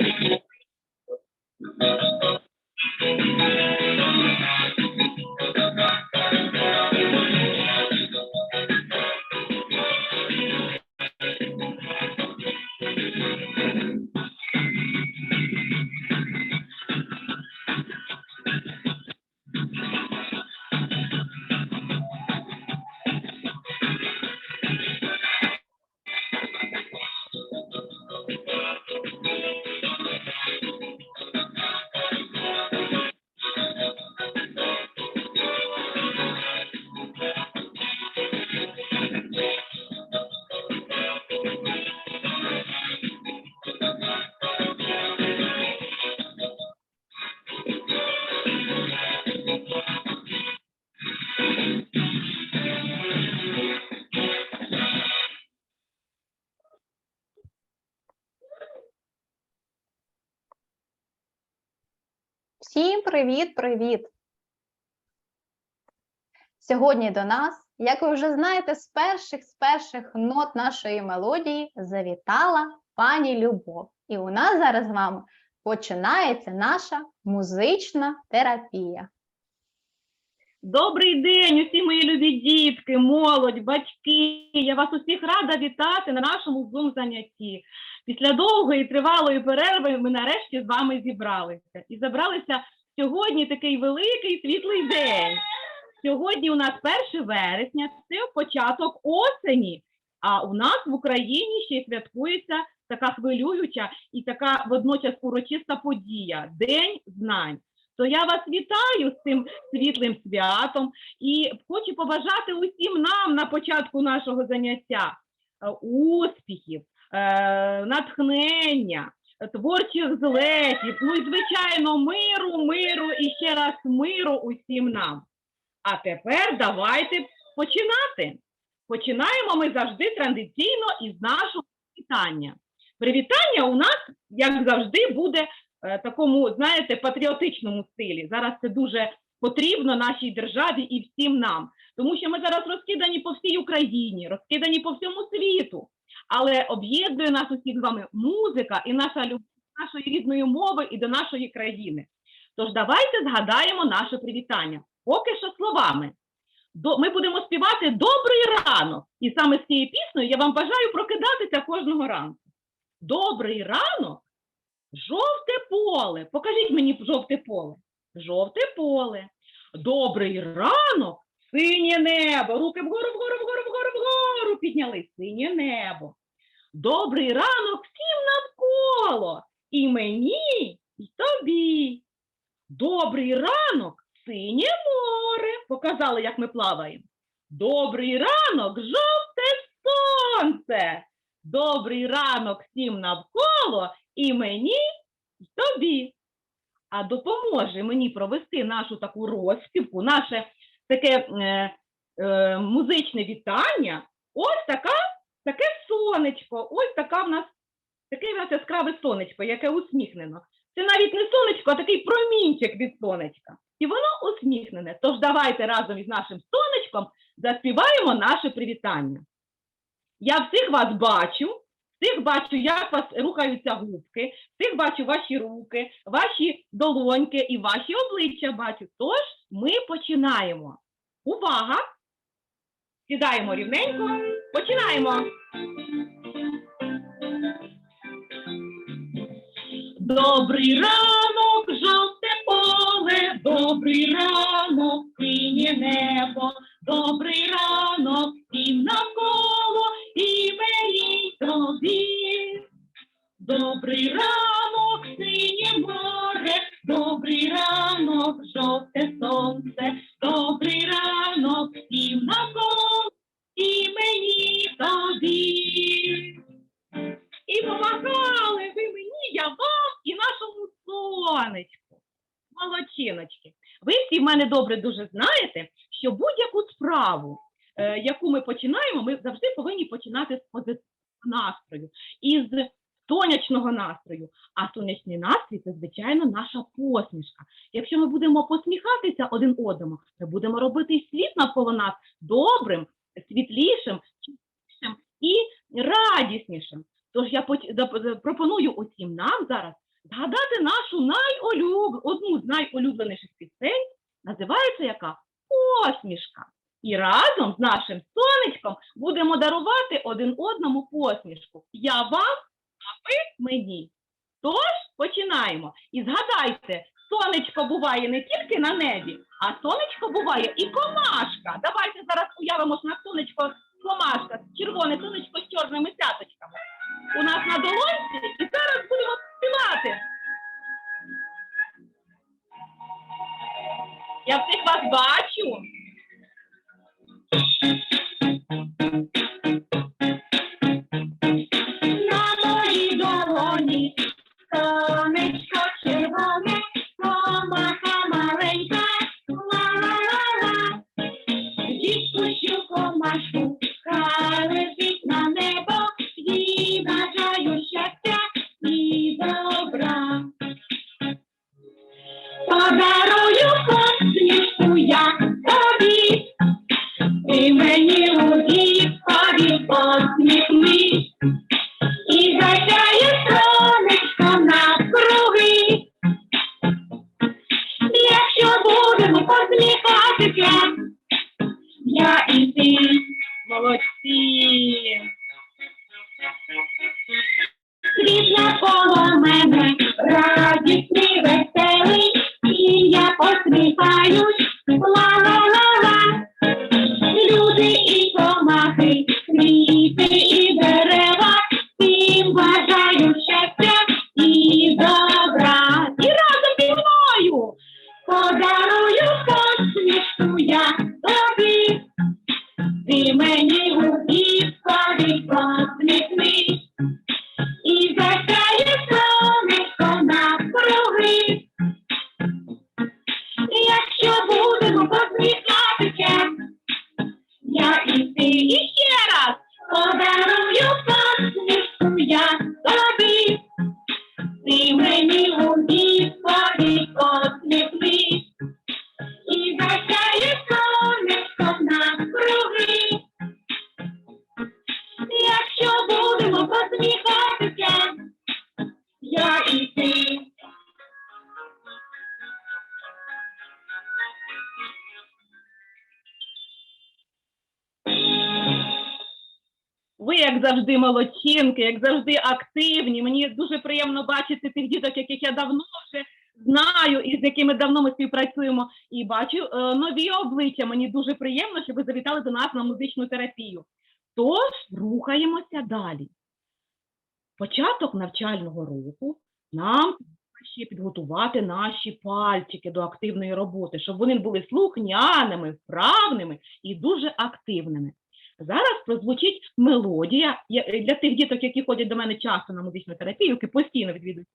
Thank you. Всім привіт-привіт! Сьогодні до нас, як ви вже знаєте, з перших з перших нот нашої мелодії завітала пані Любов. І у нас зараз з вами починається наша музична терапія. Добрий день, усі мої любі дітки, молодь, батьки. Я вас усіх рада вітати на нашому Zoom занятті. Після довгої тривалої перерви ми нарешті з вами зібралися. І забралися сьогодні такий великий світлий день. Сьогодні у нас 1 вересня, це початок осені. А у нас в Україні ще й святкується така хвилююча і така водночас урочиста подія День знань. То я вас вітаю з цим світлим святом і хочу побажати усім нам на початку нашого заняття е, успіхів, е, натхнення, творчих злетів, ну і звичайно, миру, миру і ще раз миру усім нам. А тепер давайте починати. Починаємо ми завжди традиційно із нашого привітання. Привітання у нас, як завжди, буде е, такому, знаєте, патріотичному стилі. Зараз це дуже потрібно нашій державі і всім нам, тому що ми зараз розкидані по всій Україні, розкидані по всьому світу. Але об'єднує нас усіх з вами музика і наша любов до нашої рідної мови і до нашої країни. Тож давайте згадаємо наше привітання. Поки що словами. Ми будемо співати добрий ранок. І саме з цією піснею я вам бажаю прокидатися кожного ранку. Добрий ранок, жовте поле. Покажіть мені жовте поле. Жовте поле. Добрий ранок, синє небо. Руки вгору, вгору, вгору, вгору, вгору підняли. Синє небо. Добрий ранок всім навколо. І мені, і тобі. Добрий ранок, синє море. Показали, як ми плаваємо. Добрий ранок, жовте сонце. Добрий ранок всім навколо і мені, і тобі. А допоможе мені провести нашу таку розпівку, наше таке е, е, музичне вітання. Ось така, таке сонечко, ось така в нас, таке в нас яскраве сонечко, яке усміхнено. Це навіть не сонечко, а такий промінчик від сонечка. І воно усміхнене. Тож давайте разом із нашим сонечком заспіваємо наше привітання. Я всіх вас бачу, всіх бачу, як вас рухаються губки, всіх бачу ваші руки, ваші долоньки і ваші обличчя бачу. Тож ми починаємо. Увага! Сідаємо рівненько, починаємо. Добрий ранок, жовте поле, добрий ранок, синє небо, добрий ранок всім навколо і й тобі. Добрий ранок, синє море, добрий ранок, жовте сонце, добрий ранок всім навколо і мені тобі. І помагали ви мені, я вам і нашому сонечку. Молодчиночки. Ви всі в мене добре дуже знаєте, що будь-яку справу, е, яку ми починаємо, ми завжди повинні починати з позитивного настрою, із сонячного настрою. А сонячний настрій це, звичайно, наша посмішка. Якщо ми будемо посміхатися один одному, ми будемо робити світ навколо нас добрим, світлішим, чистішим і радіснішим. Тож я пропоную усім нам зараз згадати нашу найулюб... одну з найулюбленіших пісень, називається яка посмішка. І разом з нашим сонечком будемо дарувати один одному посмішку. Я вам, а ви мені. Тож починаємо. І згадайте, сонечко буває не тільки на небі, а сонечко буває і комашка. Давайте зараз уявимо, що на сонечко комашка, червоне сонечко з чорними цяточками. У нас на долонці, і зараз будемо співати. Я всіх вас бачу. मैंने як завжди, молодчинки, як завжди активні. Мені дуже приємно бачити тих діток, яких я давно вже знаю і з якими давно ми співпрацюємо. І бачу е, нові обличчя. Мені дуже приємно, що ви завітали до нас на музичну терапію. Тож рухаємося далі. Початок навчального року нам ще підготувати наші пальчики до активної роботи, щоб вони були слухняними, вправними і дуже активними. Зараз прозвучить мелодія е, для тих діток, які ходять до мене часто на музичну терапію, які постійно відвідують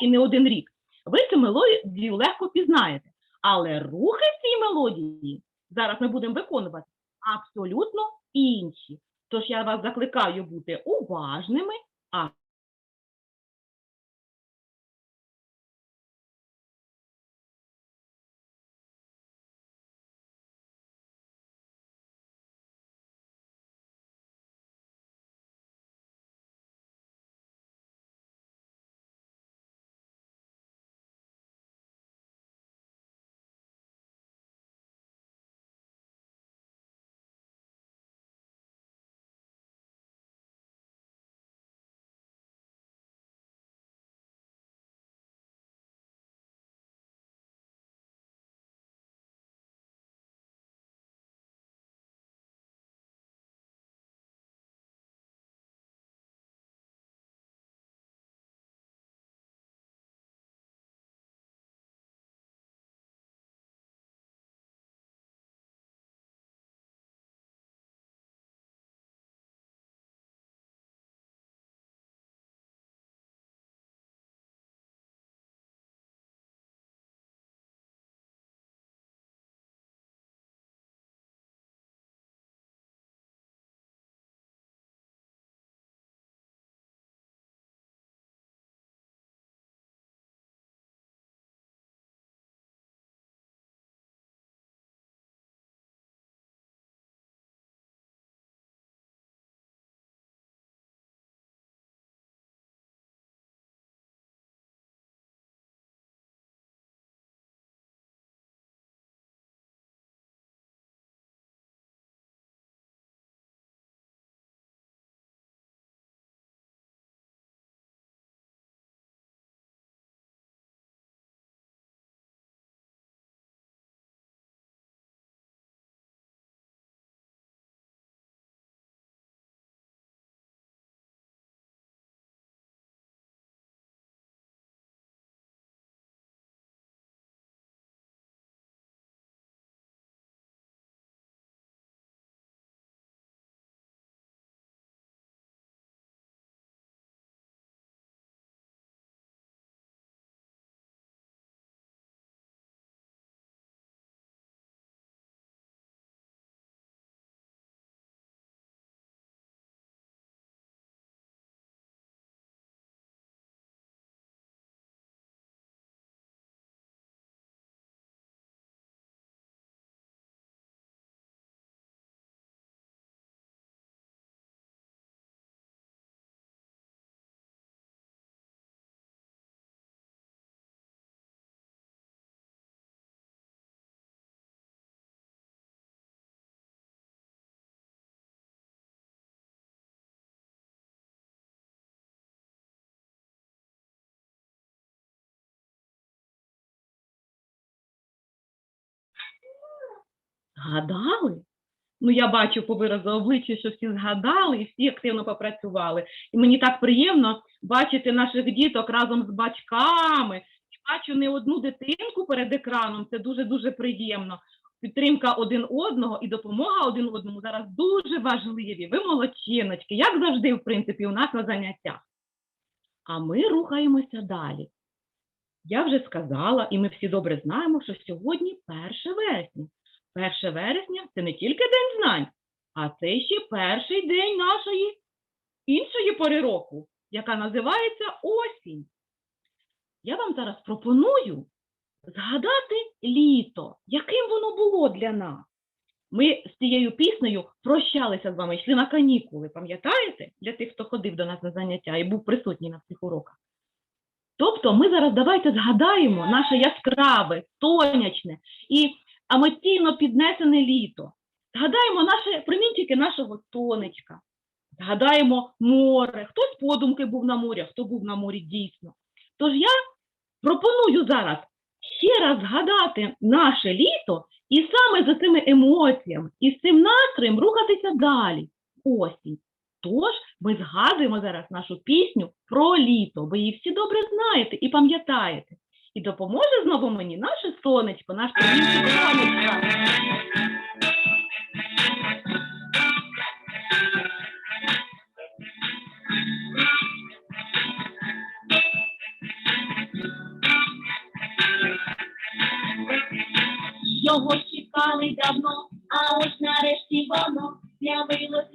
і не один рік. Ви цю мелодію легко пізнаєте, але рухи цієї мелодії зараз ми будемо виконувати абсолютно інші. Тож я вас закликаю бути уважними, Згадали? Ну, я бачу по виразу обличчя, що всі згадали і всі активно попрацювали. І мені так приємно бачити наших діток разом з батьками. І бачу не одну дитинку перед екраном. Це дуже-дуже приємно. Підтримка один одного і допомога один одному зараз дуже важливі. Ви молодчиночки, як завжди, в принципі, у нас на заняттях. А ми рухаємося далі. Я вже сказала, і ми всі добре знаємо, що сьогодні 1 вересня. 1 вересня це не тільки День знань, а це ще перший день нашої іншої пори року, яка називається осінь. Я вам зараз пропоную згадати літо, яким воно було для нас. Ми з цією піснею прощалися з вами, йшли на канікули, пам'ятаєте? Для тих, хто ходив до нас на заняття і був присутній на цих уроках. Тобто ми зараз давайте згадаємо наше яскраве, сонячне і емоційно піднесене літо. Згадаємо наші промінчики нашого сонечка. Згадаємо море. Хтось подумки був на морі, хто був на морі дійсно. Тож я пропоную зараз ще раз згадати наше літо і саме за цими емоціями і з цим настроєм рухатися далі. Осінь. Тож ми згадуємо зараз нашу пісню про літо, ви її всі добре знаєте і пам'ятаєте. І допоможе знову мені наше сонечко, наш промінчик сонечка. Його чекали давно, а ось нарешті воно з'явилось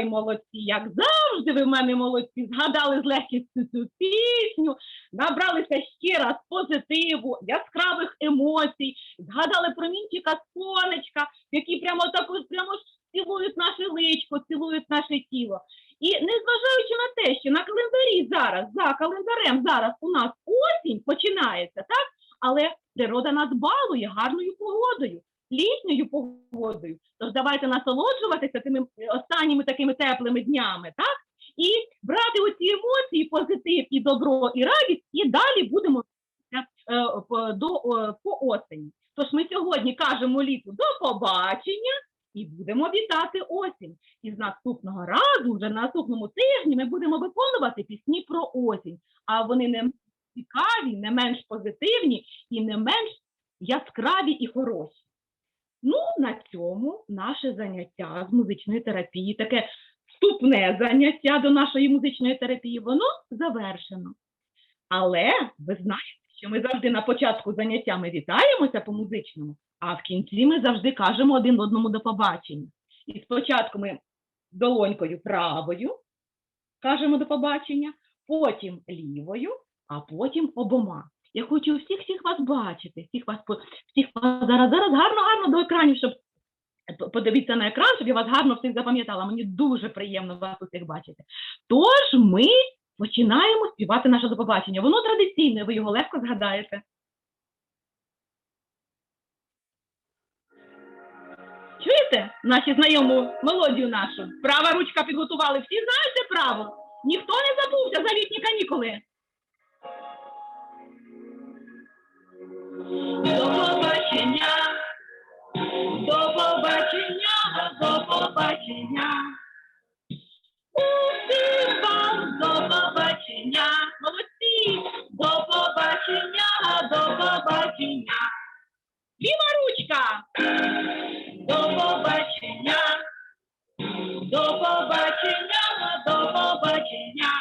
Ой, молодці, як завжди ви в мене молодці, згадали з легкістю цю пісню, набралися ще раз позитиву, яскравих емоцій, згадали промінчика сонечка, які прямо також прямо цілують наше личко, цілують наше тіло. І незважаючи на те, що на календарі зараз, за календарем зараз у нас осінь починається, так? Але природа нас балує гарною погодою, літньою погодою. Тож давайте насолоджуватися тими е, останніми такими теплими днями, так? І брати оці емоції, позитив і добро, і радість, і далі будемо е, до, по осені. Тож ми сьогодні кажемо літу до побачення і будемо вітати осінь. І з наступного разу, вже на наступному тижні, ми будемо виконувати пісні про осінь. А вони не цікаві, не менш позитивні і не менш яскраві і хороші. Ну, на цьому наше заняття з музичної терапії, таке вступне заняття до нашої музичної терапії, воно завершено. Але ви знаєте, що ми завжди на початку заняття ми вітаємося по музичному, а в кінці ми завжди кажемо один одному до побачення. І спочатку ми долонькою правою кажемо до побачення, потім лівою, а потім обома. Я хочу всіх всіх вас бачити, всіх вас всіх вас зараз зараз гарно гарно до екранів, щоб подивіться на екран, щоб я вас гарно всіх запам'ятала. Мені дуже приємно вас усіх бачити. Тож ми починаємо співати наше до побачення. Воно традиційне, ви його легко згадаєте. Чуєте наші знайому мелодію нашу? Права ручка підготували. Всі знають це право? Ніхто не забувся за літні канікули. Побачення. Усім вам до побачення, Молодці! до побачення, до побачення, Ліва ручка! до побачення, до побачення, до побачення.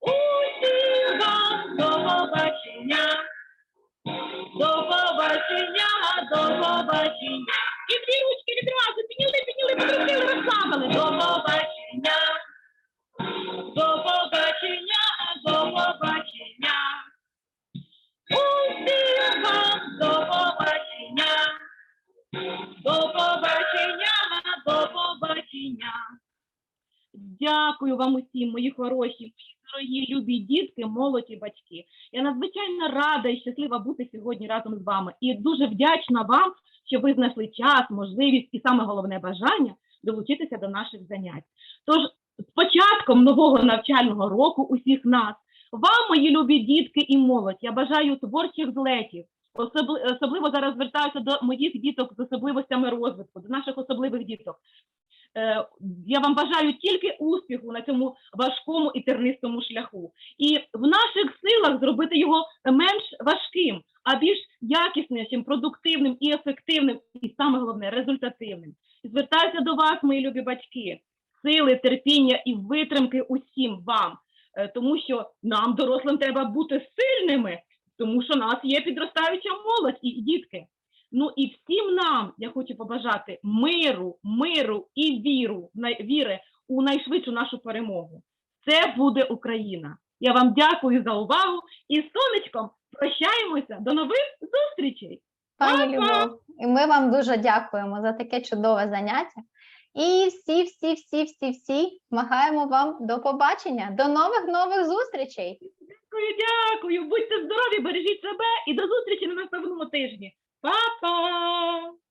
Усім вам до побачення, до побачення, до побачення. Підняли, розслабили. До побачення, до побачення, до побачення. Усім вам до побачення, до побачення, до побачення. Дякую вам усім, мої хороші, мої дорогі, любі дітки, молодь і батьки. Я надзвичайно рада і щаслива бути сьогодні разом з вами. І дуже вдячна вам, що ви знайшли час, можливість і саме головне бажання долучитися до наших занять. Тож з початком нового навчального року усіх нас, вам, мої любі дітки і молодь, я бажаю творчих злетів. Особли- Особливо зараз звертаюся до моїх діток з особливостями розвитку, до наших особливих діток. Е, я вам бажаю тільки успіху на цьому важкому і тернистому шляху. І в наших силах зробити його менш важким, а більш якіснішим, продуктивним і ефективним, і саме головне результативним. Звертаюся до вас, мої любі батьки, сили, терпіння і витримки усім вам, Е, тому що нам, дорослим, треба бути сильними, тому що нас є підростаюча молодь і дітки. Ну і всім нам я хочу побажати миру, миру і віру, віри у найшвидшу нашу перемогу. Це буде Україна. Я вам дякую за увагу і з сонечком прощаємося. До нових зустрічей! Пані Любов, і ми вам дуже дякуємо за таке чудове заняття. І всі, всі, всі, всі, всі махаємо вам до побачення, до нових нових зустрічей. Дякую, дякую. Будьте здорові, бережіть себе і до зустрічі на наступному тижні. Papa.